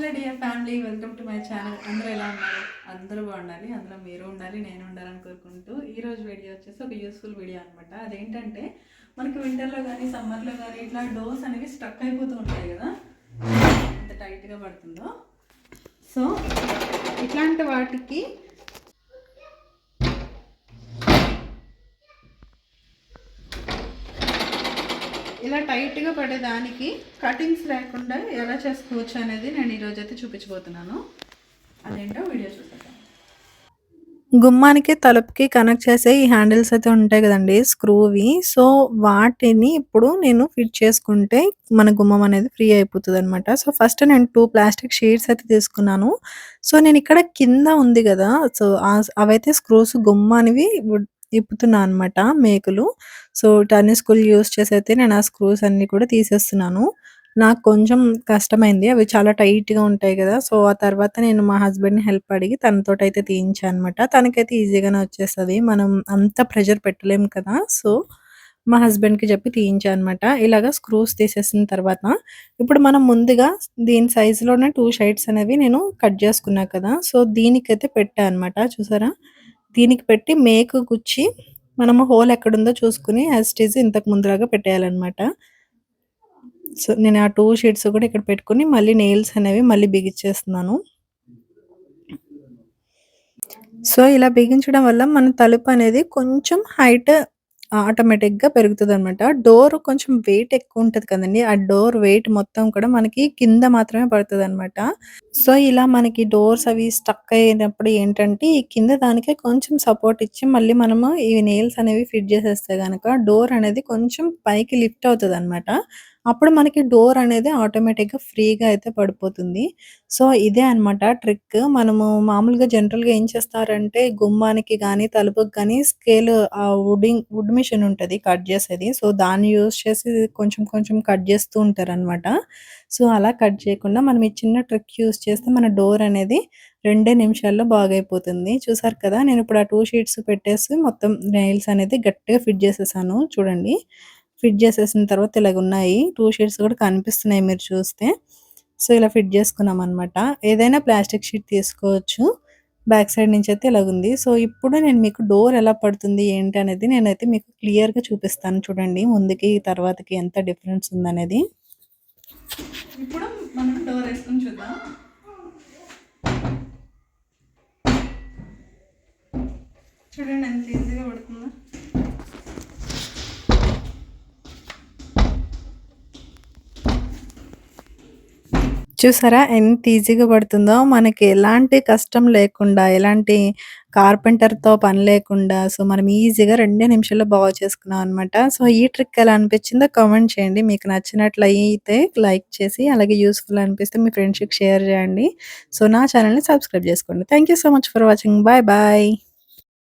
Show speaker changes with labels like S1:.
S1: Hello dear family welcome to my channel. అందరూ ఎలా ఉన్నారు? అందరూ బాగుండాలి అందులో మీరు ఉండాలి నేను ఉండాలని కోరుకుంటూ ఈరోజు వీడియో వచ్చేసి ఒక యూస్ఫుల్ వీడియో అనమాట అదేంటంటే మనకి వింటర్లో కానీ సమ్మర్లో కానీ ఇట్లా డోర్స్ అనేవి స్ట్రక్ అయిపోతూ ఉంటాయి కదా? ఎంత టైట్గా పడుతుందో. సో ఇట్లాంటి వాటికి ఇలా టైట్గా పడేదానికి కటింగ్స్ లేకుండా ఎలా చేసుకోవచ్చు అనేది నేను ఈరోజు అయితే చూపించబోతున్నాను. అదేంటో వీడియో చూసేద్దాం.
S2: గుమ్మానికి తలుపుకి కనెక్ట్ చేసే ఈ హ్యాండిల్స్ అయితే ఉంటాయి కదండి స్క్రూవి సో వాటిని ఇప్పుడు నేను ఫిట్ చేసుకుంటే మన గుమ్మం అనేది ఫ్రీ అయిపోతుంది అనమాట సో ఫస్ట్ నేను టూ ప్లాస్టిక్ షీట్స్ అయితే తీసుకున్నాను. సో నేను ఇక్కడ కింద ఉంది కదా సో అవైతే స్క్రూస్ గుమ్మానివి తిప్పుతున్నా అనమాట మేకులు సో టర్నీ స్కూల్ యూస్ చేసి అయితే నేను ఆ స్క్రూస్ అన్నీ కూడా తీసేస్తున్నాను నాకు కొంచెం కష్టమైంది అవి చాలా టైట్‌గా ఉంటాయి కదా! సో, ఆ తర్వాత నేను మా హస్బెండ్‌ని హెల్ప్ అడిగి తనతోటైతే తీయించానమాట. తనకైతే ఈజీగానే వచ్చేస్తుంది మనం అంత ప్రెషర్ పెట్టలేము కదా! సో, మా హస్బెండ్‌కి చెప్పి తీయించానమాట ఇలాగ స్క్రూస్ తీసేసిన తర్వాత ఇప్పుడు మనం ముందుగా దీని సైజులోనే టూ షైడ్స్ అనేవి నేను కట్ చేసుకున్నా కదా! సో, దీనికైతే పెట్టా అనమాట. చూసారా? దీనికి పెట్టి మేకు గుచ్చి మనము హోల్ ఎక్కడుందో చూసుకొని యాజ్ ఇట్ ఈజ్ ఇంతకు ముందులాగా పెట్టేయాలన్నమాట సో, నేను ఆ టూ షీట్స్ కూడా ఇక్కడ పెట్టుకొని మళ్ళీ నెయిల్స్ అనేవి మళ్ళీ బిగించేస్తున్నాను. సో, ఇలా బిగించడం వల్ల మన తలుపు అనేది కొంచెం హైట్ ఆటోమేటిక్‌గా పెరుగుతదనమాట. డోర్ కొంచెం వెయిట్ ఎక్కువ ఉంటది కదండీ! ఆ డోర్ వెయిట్ మొత్తం కూడా మనకి కింద మాత్రమే పడతదనమాట. సో, ఇలా మనకి డోర్స్ అవి స్టక్ అయినప్పుడు ఏంటంటే, ఈ కింద దానికే కొంచెం సపోర్ట్ ఇచ్చి మళ్ళీ మనము ఈ నెయిల్స్ అనేవి ఫిట్ చేసేస్తే గనక డోర్ అనేది కొంచెం పైకి లిఫ్ట్ అవుతదనమాట. అప్పుడు మనకి డోర్ అనేది ఆటోమేటిక్‌గా ఫ్రీగా అయితే పడిపోతుంది. సో, ఇదే అనమాట ట్రిక్. మనము మామూలుగా జనరల్‌గా ఏం చేస్తారంటే గుమ్మానికి కానీ తలుపుకి కానీ స్కేల్ ఆ వుడింగ్ వుడ్ మిషన్ ఉంటుంది కట్ చేసేది. సో, దాన్ని యూజ్ చేసి కొంచెం కొంచెం కట్ చేస్తూ ఉంటారనమాట. సో, అలా కట్ చేయకుండా మనం ఈ చిన్న ట్రిక్ యూజ్ చేస్తే మన డోర్ అనేది రెండే నిమిషాల్లో బాగైపోతుంది. చూసారు కదా! నేను ఇప్పుడు ఆ టూ షీట్స్ పెట్టేసి మొత్తం నెయిల్స్ అనేది గట్టిగా ఫిట్ చేసేసాను చూడండి. ఫిట్ చేసేసిన తర్వాత ఇలాగున్నాయి. 2 షీట్స్ కూడా కనిపిస్తున్నాయి మీరు చూస్తే. సో, ఇలా ఫిట్ చేసుకున్నాం అనమాట ఏదైనా ప్లాస్టిక్ షీట్ తీసుకోవచ్చు. బ్యాక్ సైడ్ నుంచి అయితే ఇలాగుంది. సో, ఇప్పుడు నేను మీకు డోర్ ఎలా పడుతుంది ఏంటి అనేది నేనైతే మీకు క్లియర్‌గా చూపిస్తాను చూడండి. ముందుకి, తర్వాతకి ఎంత డిఫరెన్స్ ఉందనేది.
S1: ఇప్పుడు మనం డోర్ వేసుకుని చూద్దాం. చూడండి ఎంత ఈజీగా పడుతుందా
S2: చూసారా ఎంత ఈజీగా పడుతుందో మనకి ఎలాంటి కష్టం లేకుండా ఎలాంటి కార్పెంటర్‌తో పని లేకుండా సో, మనం ఈజీగా రెండే నిమిషాల్లో బాగు చేసుకున్నాం అనమాట. సో, ఈ ట్రిక్ ఎలా అనిపించిందో కామెంట్ చేయండి. మీకు నచ్చినట్లు అయితే లైక్ చేసి అలాగే యూస్ఫుల్ అనిపిస్తే మీ ఫ్రెండ్స్‌కి షేర్ చేయండి. సో, నా ఛానల్‌ని సబ్స్క్రైబ్ చేసుకోండి. Thank you so much for watching. Bye bye.